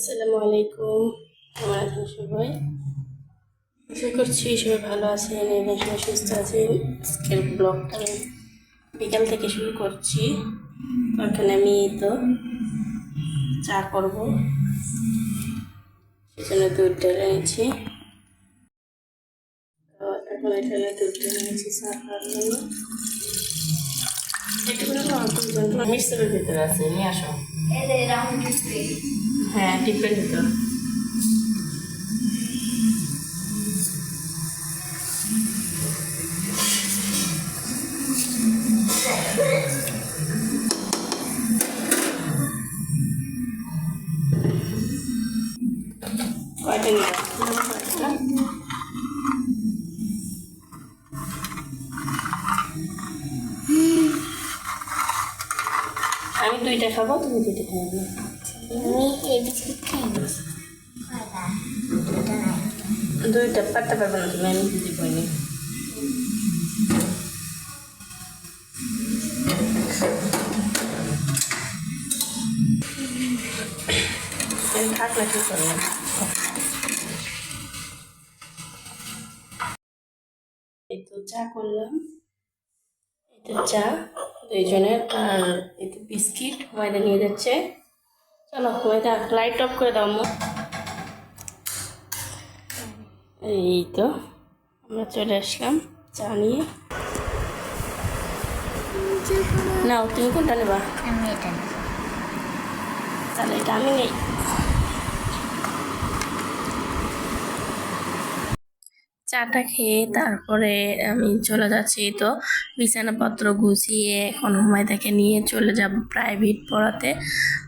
আসসালামু আলাইকুম। আমার এখন সবাই? আশা করছি সবাই ভালো আছেন এবং সবাই সুস্থ আছেন। আজকের ব্লগটা আমি বিকাল থেকে শুরু করছি। তো এখানে আমি তো চা করব। সেজন্য দুধ ঢেলে নিচ্ছি তো এখন এখানে দুধ ঢেলে নিচ্ছি চা খাওয়ার জন্য। মিক্সারের ভিতরে আছে, নিয়ে আসো। হ্যাঁ ডিপেন্ড তো কয়টা নিয়ে আমি দুইটা খাব তুমি দুইটা খাব। দুইটা পারতে পারবে না তুমি, আমি এই তো চা করলাম। এটা চা, দুইজনের, আর এই বিস্কিট, ময়দা নিয়ে যাচ্ছে। চলো ময়দা লাইট অফ করে দাও মো। এই তো আমরা চলে আসলাম চা নিয়ে। নাও তুমি কোনটা নেবা? আমি এটা তাহলে এটা আমি নেই। চাটা খেয়ে তারপরে আমি চলে যাচ্ছি। তো বিছানাপত্র গুছিয়ে এখন হুমায়দাকে নিয়ে চলে যাব প্রাইভেট পড়াতে।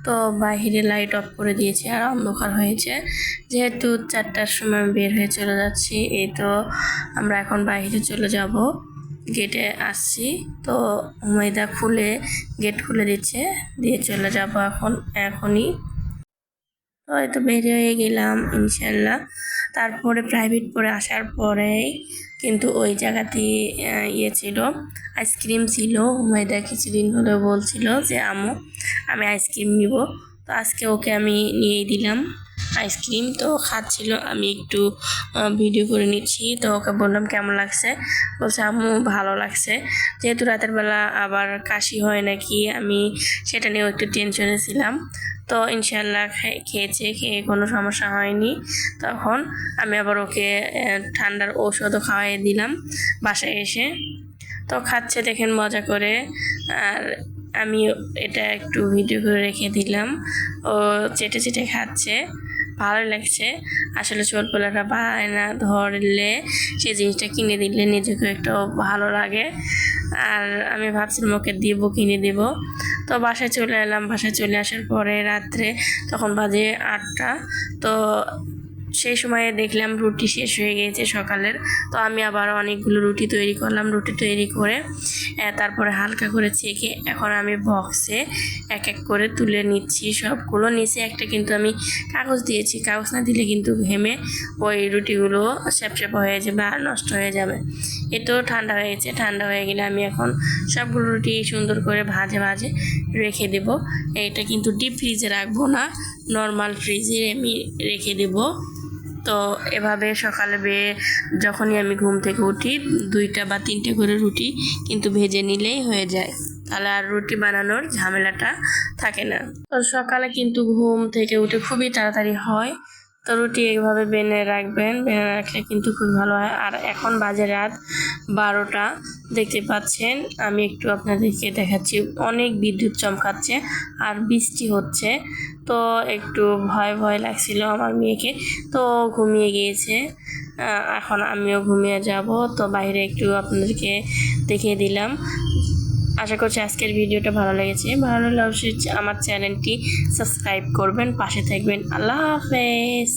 তো বাইরে লাইট অফ করে দিয়েছি আর অন্ধকার হয়েছে। যেহেতু চারটার সময় বের হয়ে চলে যাচ্ছি, এই তো আমরা এখন বাইরে চলে যাব। গেটে আসছি। তো হুমায়দা খুলে গেট খুলে দিচ্ছে, দিয়ে চলে যাব এখন, এখনই। তো এই বের হয়ে গেলাম, ইনশাল্লাহ। তারপরে প্রাইভেট পড়ে আসার পরেই কিন্তু ওই জায়গাতে ইয়ে ছিল আইসক্রিম ছিল হুমায়দা কিছুদিন হলে বলছিল যে আমু আমি আইসক্রিম নিব। তো আজকে ওকে আমি নিয়ে দিলাম আইসক্রিম তো খাচ্ছিল, আমি একটু ভিডিও করে নিচ্ছি। তো ওকে বললাম, কেমন লাগছে? বলছে, আম্মু, ভালো লাগছে। যেহেতু রাতের বেলা আবার কাশি হয় নাকি, আমি সেটা নিয়েও একটু টেনশনে ছিলাম। তো ইনশাল্লাহ খেয়েছে, খেয়ে কোনো সমস্যা হয়নি। তখন আমি আবার ওকে ঠান্ডার ঔষধও খাওয়াই দিলাম বাসায় এসে। তো খাচ্ছে, দেখেন মজা করে। আর আমি এটা একটু ভিডিও করে রেখে দিলাম। ও চেটে চেটে খাচ্ছে। ভালো লাগছে। আসলে চোরপোলাটা বায়না ধরলে সে জিনিসটা কিনে দিলে নিজেকে একটু ভালো লাগে। আর আমি ভাবছিলাম ওকে দিব, কিনে দিব। তো বাসায় চলে এলাম। বাসায় চলে আসার পরে রাত্রে তখন বাজে আটটা। তো সেই সময়ে দেখলাম রুটি শেষ হয়ে গিয়েছে সকালের। তো আমি আবার অনেকগুলো রুটি তৈরি করলাম, রুটি তৈরি করে তারপরে হালকা করে চেখে এখন আমি বক্সে এক এক করে তুলে নিচ্ছি সবগুলো। নিচে একটা কিন্তু আমি কাগজ দিয়েছি, কাগজ না দিলে কিন্তু ঘেমে ওই রুটিগুলো স্যাপস্যাপ হয়ে যাবে আর নষ্ট হয়ে যাবে। এ তো ঠান্ডা গেছে, ঠান্ডা হয়ে গেলে আমি এখন সবগুলো রুটি সুন্দর করে ভাজে ভাজে রেখে দেব। এটা কিন্তু ডিপ ফ্রিজে রাখব না নর্মাল ফ্রিজে আমি রেখে দেবো। তো এভাবে সকালে বেয়ে যখনই আমি ঘুম থেকে উঠি, দুইটা বা তিনটে করে রুটি কিন্তু ভেজে নিলেই হয়ে যায়। তাহলে আর রুটি বানানোর ঝামেলাটা থাকে না। তো সকালে কিন্তু ঘুম থেকে উঠে খুবই তাড়াতাড়ি হয়। তো রুটি এইভাবে বেনে রাখবেন, বেনে রাখলে কিন্তু খুব ভালো হয়। আর এখন বাজে রাত বারোটা। দেখতে পাচ্ছেন, আমি একটু আপনাদেরকে দেখাচ্ছি, অনেক বিদ্যুৎ চমকাচ্ছে আর বৃষ্টি হচ্ছে। তো একটু ভয় ভয় লাগছিল আমার মেয়েকে, তো ঘুমিয়ে গিয়েছে। এখন আমিও ঘুমিয়ে যাব, তো বাইরে একটু আপনাদেরকে দেখিয়ে দিলাম। আশা করছি আজকের ভিডিওটা ভালো লেগেছে। ভালো লাগলে অবশ্যই আমার চ্যানেলটি সাবস্ক্রাইব করবেন, পাশে থাকবেন। আল্লাহ হাফেজ।